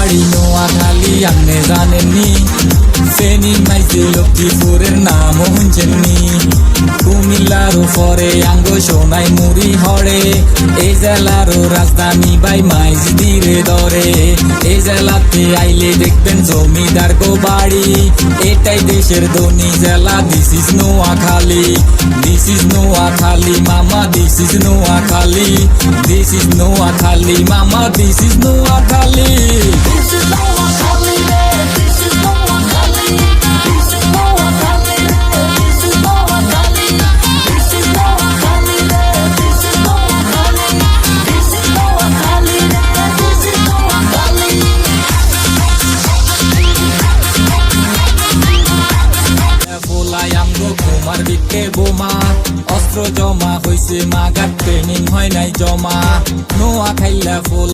বাড়ি নোয়াখালী আপনি জানেননি ফেনী মাইজে লক্ষ্মীপুরের নাম শুনছেননি কুমিল্লার উপরে আঙ্গ সোনাই মুড়ি হরে এই জেলার রাজধানী বাই মাইজ ধীরে। ধরে এই জেলাতে আইলে দেখবেন জমিদার গো বাড়ি। এটাই দেশের ধনী জেলা this is Noakhali. This is Noakhali, মামা this is Noakhali. This is Noakhali, মামা দিস ইজ নোয়াখালী। ঘুমার বিকে বোমা অস্ত্র জমা হয়েছে মাগার ট্রেনিং হয় নাই জমা। নোয়া খাইলা ফুল